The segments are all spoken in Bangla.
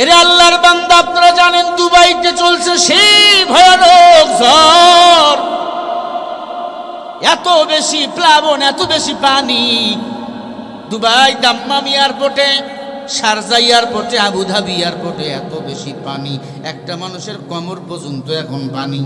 এরে আল্লাহর বান্দা, আপনারা জানেন দুবাইতে চলছে সেই ভয়ানক ঝড়। এত বেশি প্লাবন, এত বেশি পানি। দুবাই দাম্মাম এয়ারপোর্টে শারজা এয়ারপোর্টে, আবুধাবি এয়ারপোর্টে এত বেশি পানি। একটা মানুষের কমর পর্যন্ত এখন পানি।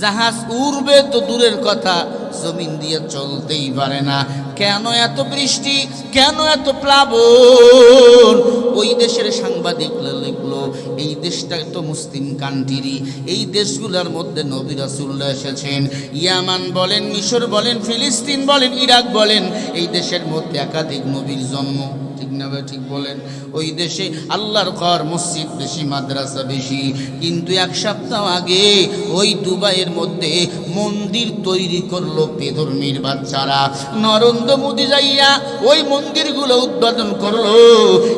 জাহাজ উড়বে তো দূরের কথা, জমিন দিয়ে চলতেই পারে না। কেন এত বৃষ্টি? কেন এত প্লাবন? ওই দেশের সাংবাদিক লিখলো, এই দেশটা তো মুসলিম কান্ট্রি এই দেশগুলোর মধ্যে নবী রাসুল্লাহ এসেছেন। ইয়ামান বলেন, মিশর বলেন, ফিলিস্তিন বলেন, ইরাক বলেন, এই দেশের মধ্যে একাধিক নবীর জন্ম। না ঠিক বলেন। ওই দেশে আল্লাহর ঘর, মসজিদ বেশি, মাদ্রাসা বেশি। কিন্তু এক সপ্তাহ আগে ওই দুবাইয়ের মধ্যে মন্দির তৈরি করল বেধর্মীর বাচ্চারা। নরেন্দ্র মোদী যাইয়া ওই মন্দিরগুলো উদ্বোধন করল।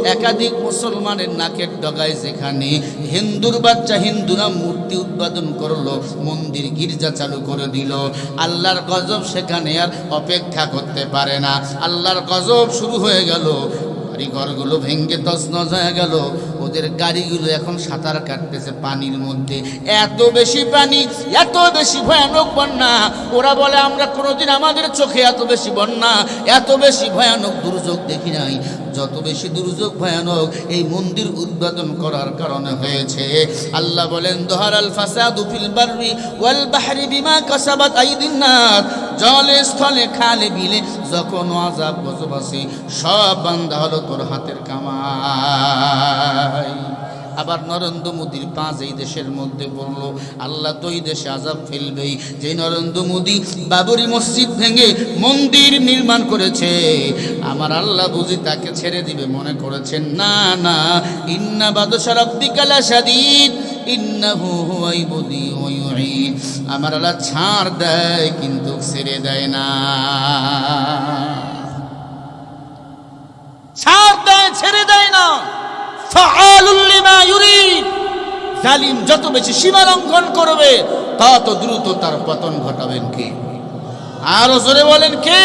একাধিক মুসলমানের নাকের ডগায় যেখানে হিন্দুর বাচ্চা, হিন্দুরা মূর্তি উদ্বোধন করল, মন্দির গির্জা চালু করে দিল। আল্লাহর গজব সেখানে আর অপেক্ষা করতে পারে না। আল্লাহর গজব শুরু হয়ে গেল। বাড়ি ঘরগুলো ভেঙ্গে তছনছ হয়ে গেল। ওদের গাড়িগুলো এখন সাঁতার কাটতেছে পানির মধ্যে। এত বেশি পানি এত বেশি ভয়ানক বন্যা। ওরা বলে, আমরা কোনোদিন আমাদের চোখে এত বেশি বন্যা, এত বেশি ভয়ানক দুর্যোগ দেখি নাই। যত বেশি দুর্যোগ ভয়ানক, এই মন্দির উদ্বোধন করার কারণে হয়েছে। আল্লাহ বলেন দোহার আল ফাসাদু ফিল বাররি ওয়াল বাহরি বিমা কাসাবাত আইদিন নাস। জলে স্থলে খালে বিলে যখন আজাব বসবাসী সব বান্ধা হলো তোর হাতের কামাই। আবার নরেন্দ্র মোদীর পাঁচ এই দেশের মধ্যে বলল আল্লাহ তো এই দেশে আজাব ফেলবেই। যে নরেন্দ্র মোদী বাবরি মসজিদ ভেঙে মন্দির নির্মাণ করেছে, আমার আল্লাহ বুঝি তাকে ছেড়ে দিবে মনে করেছেন। না না, ইন্না বাদশার অব্দিকালা সাদিদ ইন্নাহু হুয়াই আমার আল্লাহ ছাড় দেয় কিন্তু ছেড়ে দেয় না। ছাড় দেয়, ছেড়ে দেয় না। জালিম যত বেশি সীমা লঙ্ঘন করবে, তত দ্রুত তার পতন ঘটাবেন কে? আরও জোরে বলেন কে?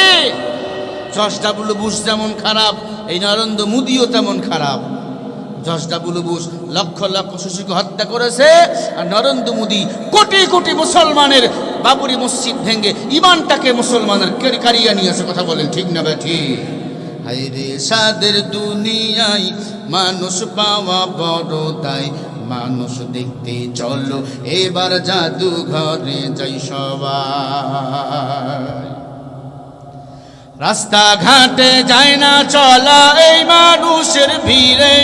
জর্জ ডাব্লু বুশ যেমন খারাপ, এই নরেন্দ্র মোদিও তেমন খারাপ। George W Bush lakh lakh শিশুকে হত্যা করেছে, আর নরেন্দ্র মোদী কোটি কোটি মুসলমানের বাবুরি মসজিদ ভেঙে ইমানটাকে মুসলমানের কারিয়ে নিয়েছে কথা বলেন, ঠিক না বে ঠিক? হাইরে সাদের দুনিয়ায় মানুষ পাওয়া বড় তাই মানুষ দেখতে চলো, এবার জাদু ঘরে যাই সবাই। রাস্তাঘাটে যায় না চলা এই মানুষের ভিড়ে।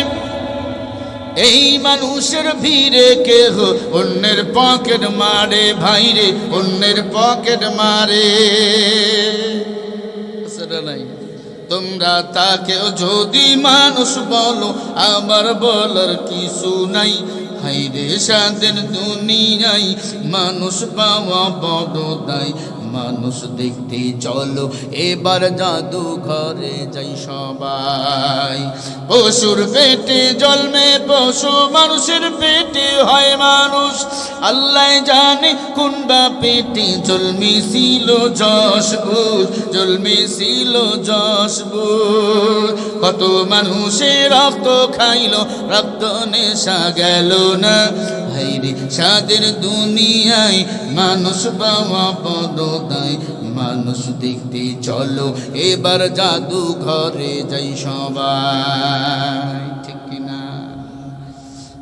এই মানুষের ভিড়ে কেহ অন্যের পকেট মারে ভাইরে, অন্যের পকেট মারে। সেটা নাই। তোমরা তাকেও যদি মানুষ বলো, আমার বলার কিছু নাই। হাইরে সাদের দুনিয়ায় মানুষ পাওয়া বড় দায়। মানুষ দেখতে চলো, এবার জাদু ঘরে যাই সবাই। পশুর পেটে জন্মে পশু, মানুষের পেটে হয় মানুষ। আল্লাহ জানে কোনবা পেটে জন্মি ছিল যশ বুঝ জন্মি ছিল যশ বুঝ কত মানুষের রক্ত খাইল, রক্ত নেশা গেল না। হাইরে সাদের দুনিয়ায় মানুষ পাওয়া পদতায় মানুষ দেখতে চলো, এবার জাদু ঘরে যাই সবাই। ঠিক কিনা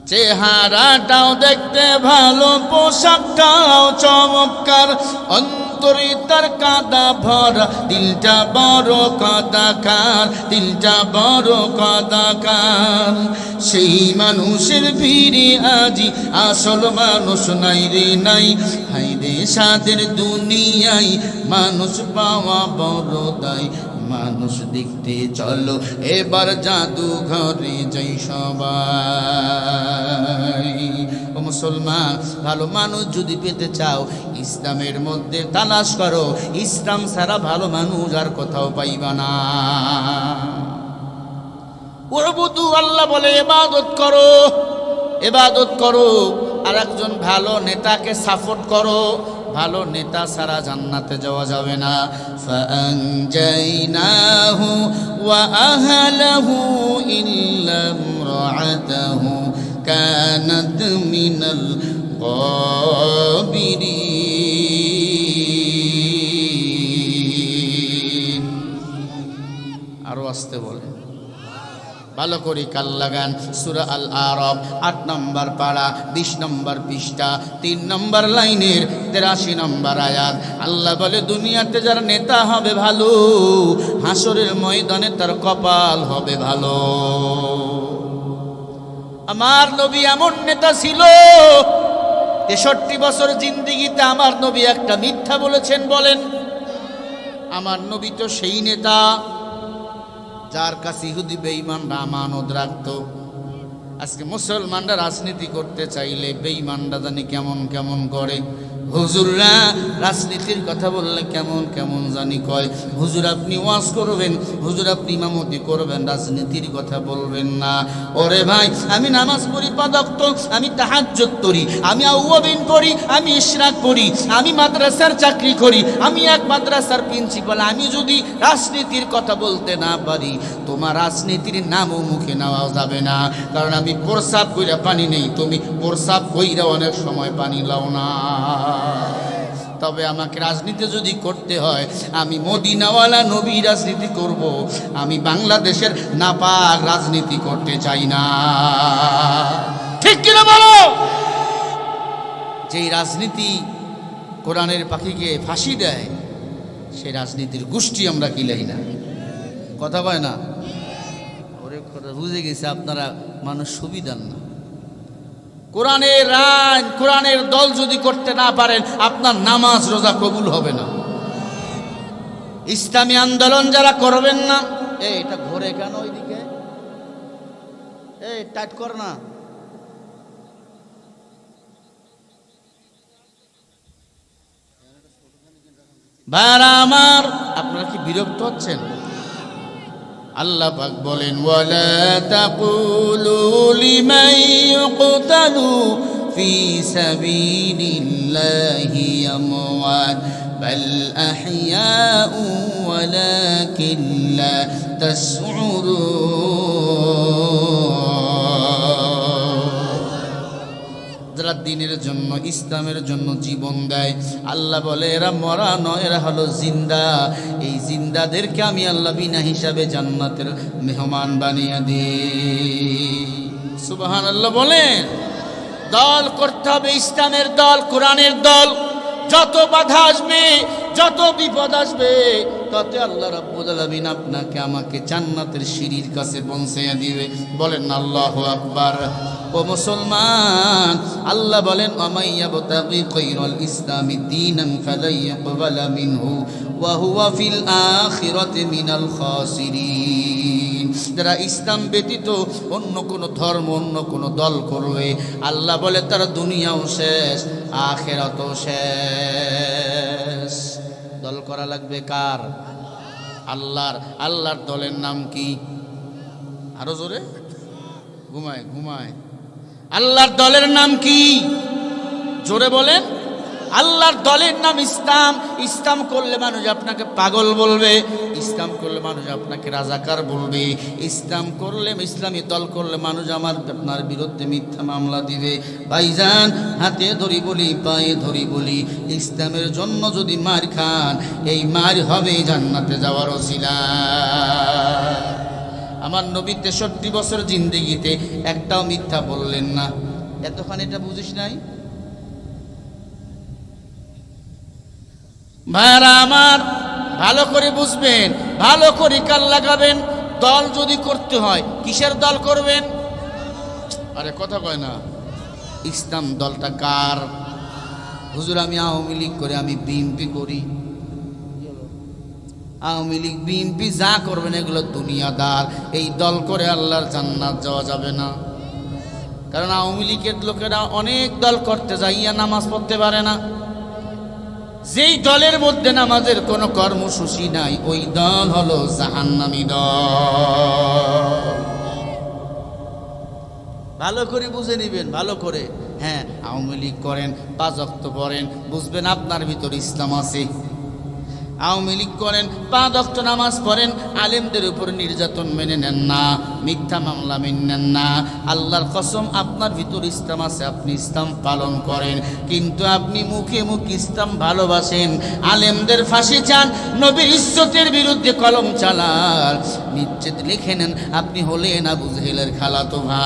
চেহারাটাও দেখতে ভালো, পোশাকটাও চমৎকার অন্তরে তার কাদা ভরা, দিলটা বড় কাদাকার দিলটা বড় কাদাকার সেই মানুষের ভিড়ে আজি আসল মানুষ নাই রে নাই হাই রে সাদের দুনিয়ায় মানুষ পাওয়া বড় দায়। মানুষ দেখতে চলো, এবার জাদু ঘরে যাই সবাই। মুসলমান, ভালো মানুষ যদি পেতে চাও, ইসলামের মধ্যে তালাশ করো, ইসলাম ছাড়া ভালো মানুষ আর কোথাও পাইবা না। ওরবুতু আল্লাহ বলে এবাদত করো এবাদত করো আর একজন ভালো নেতাকে সাপোর্ট করো, ভালো নেতা ছাড়া জান্নাতে যাওয়া যাবে না। ফাআনজাইনাহু ওয়া আহলাহু ইল্লা ইমরাআতাহু كانت من الغابرين আরো আসতে বলে ভালো করে কাল লাগান সুরা আল আরব আট নম্বর পাড়া বিশ নম্বর পৃষ্ঠা তিন নম্বর লাইনের তেরাশি নম্বর আয়াত আল্লাহ বলে দুনিয়াতে যার নেতা হবে ভালো হাসরের ময়দানে তার কপাল হবে ভালো আমার নবী এমন নেতা ছিল, তেষট্টি বছর জিন্দিগিতে আমার নবী একটা মিথ্যা বলেছেন, বলেন। আমার নবী তো সেই নেতা যার কাছে ইহুদি বেঈমানরা আমানত রাখত। আজকে মুসলমানরা রাজনীতি করতে চাইলে বেঈমানরা জানি কেমন কেমন করে। হুজুররা রাজনীতির কথা বললে কেমন কেমন জানি কয়। হুজুর আপনি ওয়াজ করবেন, হুজুর আপনি ইমামতি করবেন, রাজনীতির কথা বলবেন না। ওরে ভাই, আমি নামাজ পড়ি, পাদক্ত, আমি তাহাজ্জত করি, আমি আউয়াবিন পড়ি আমি ইশরাক করি, আমি মাদ্রাসার চাকরি করি, আমি এক মাদ্রাসার প্রিন্সিপাল, আমি যদি রাজনীতির কথা বলতে না পারি, তোমার রাজনীতির নামও মুখে নেওয়া যাবে না। কারণ আমি প্রসাব কইরা পানি নেই, তুমি প্রসাব কইরা অনেক সময় পানি লাও না। তবে আমাকে রাজনীতি যদি করতে হয়, আমি মদিনাওয়ালা নবী রাজনীতি করব। আমি বাংলাদেশের নাপাক রাজনীতি করতে চাই না। ঠিক কিনা বলো? যেই রাজনীতি কোরআনের পাখিকে ফাঁসি দেয়, সেই রাজনীতির গোষ্ঠী আমরা কিলাই না? কথা পায় না? ওরে বুঝে গেছে আপনারা মানুষ সুবিধার না। কোরআনের রান কোরআনের দল যদি করতে না পারেন, আপনার নামাজ রোজা কবুল হবে না। ইসলামী আন্দোলন যারা করবেন না এটা ঘোরে কেন ওইদিকে? এই টাইট কর না। ভাইরা আমার, আপনারা কি বিরক্ত হচ্ছেন? আল্লাহ পাক বলেন ওয়ালা তাকুলু লিমান ইউকতালু ফি সাবিলিল্লাহি আমওয়াত বাল আহইয়াউ ওয়ালাকিন লা তাসউরুন যারা দিনের জন্য, ইসলামের জন্য জীবন দেয়। আল্লাহ বলে, এরা মরা নয়, এরা হলো জিন্দা। এই জিন্দাদেরকে আমি আল্লাহ বিনা হিসাবে জান্নাতের মেহমান বানিয়ে দিই। সুবাহান আল্লাহ বলেন, দল করতে হবে ইসলামের দল, কোরআনের দল। যত বাধা আসবে যত বিপদ আসবে, তত আল্লাহ আলামিন আপনাকে আমাকে জান্নাতের সিঁড়ির কাছে পৌঁছে দিবে। বলেন, আল্লাহ আকবার। ও মুসলমান, আল্লাহ বলেন ইসলামি খাসিরিন। যারা ইসলাম ব্যতীত অন্য কোনো ধর্ম, অন্য কোনো দল করবে, আল্লাহ বলে, তারা দুনিয়াও শেষ, আখেরাতও শেষ। করা লাগবে কার? আল্লাহর। আল্লাহর দলের নাম কি? আরও জোরে? ঘুমায় ঘুমায়। আল্লাহর দলের নাম কি? জোরে বলেন। আল্লাহর দলের নাম ইসলাম। ইসলাম করলে মানুষ আপনাকে পাগল বলবে, ইসলাম করলে মানুষ আপনাকে রাজাকার বলবে। ইসলাম করলে ইসলামী দল করলে মানুষ আমার, আপনার বিরুদ্ধে মিথ্যা মামলা দিবে। ভাইজান, হাতে ধরি বলি, পায়ে ধরি বলি, ইসলামের জন্য যদি মার খান, এই মার হবে জান্নাতে যাওয়ার ওসিলা। আমার নবী তেষট্টি বছর জিন্দিগিতে একটাও মিথ্যা বললেন না। এতক্ষণ এটা বুঝিস নাই? ভাইয়ারা আমার, ভালো করে বুঝবেন, ভালো করে কাল লাগাবেন, দল যদি করতে হয়, কিসের দল করবেন? আরে কথা কয় না, ইসলাম দলটা কার? হুজুর, আমি আওয়ামী লীগ করে, আমি বিএনপি করি। আওয়ামী লীগ, বিএনপি যা করবেন, এগুলো দুনিয়াদার। এই দল করে আল্লাহর জান্নাত যাওয়া যাবে না। কারণ আওয়ামী লীগের লোকেরা অনেক দল করতে যাইয়া নামাজ পড়তে পারে না। যেই দলের মধ্যে নামাজের কোন কর্মসূচি নাই, ওই দল হলো জাহান্নামি দল। ভালো করে বুঝে নিবেন, ভালো করে। হ্যাঁ আওয়ামী লীগ করেন, পাঁচ অক্ত পড়েন, বুঝবেন আপনার ভিতর ইসলাম আছে। আওয়ামী লীগ করেন পাঁচ অক্ট নামাজ পড়েন, আলেমদের উপর নির্যাতন মেনে নেন না, মিথ্যা মামলা মেনে নেন না। আল্লাহর কসম, আপনার ভিতর ইসলাম আছে, আপনি ইসলাম পালন করেন। কিন্তু আপনি মুখে মুখ ইসলাম ভালোবাসেন, আলেমদের ফাঁসি চান, নবীর ইজ্জতের বিরুদ্ধে কলম চালান। নিশ্চিত লিখে নেন, আপনি হলেন আবু জেহেলের খালাতো ভাই।